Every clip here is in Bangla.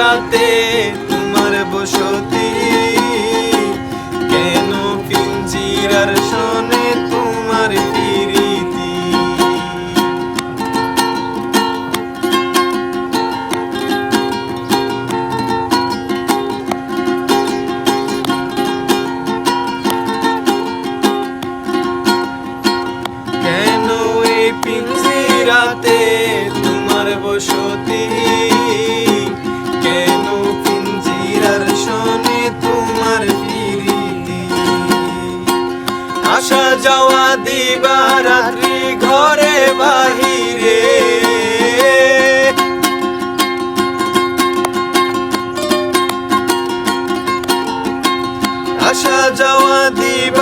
রাতে তোমার বসতি। কেন পিঞ্জিরার শোনে তোমার প্রীতি? কেন এই পিঞ্জিরাতে তোমার বসতি? দিবা রাত্রি ঘরে বাহিরে। আসা যাওয়া দিবা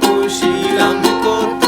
পুষিলাম কত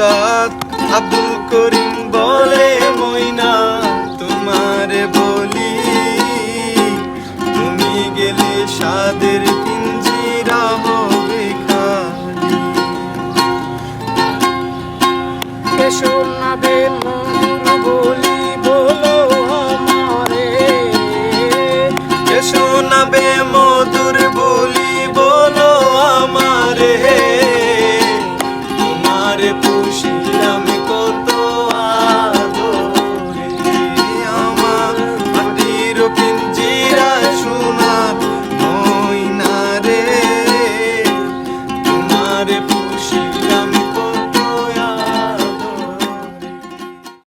উস্তাদ আব্দুল করিম বলে ময়না, তোমারে বলি। তুমি গেলে সাদের পিঞ্জিরা হবে খালি। এসো না বলি, বলো আমারে। এসো না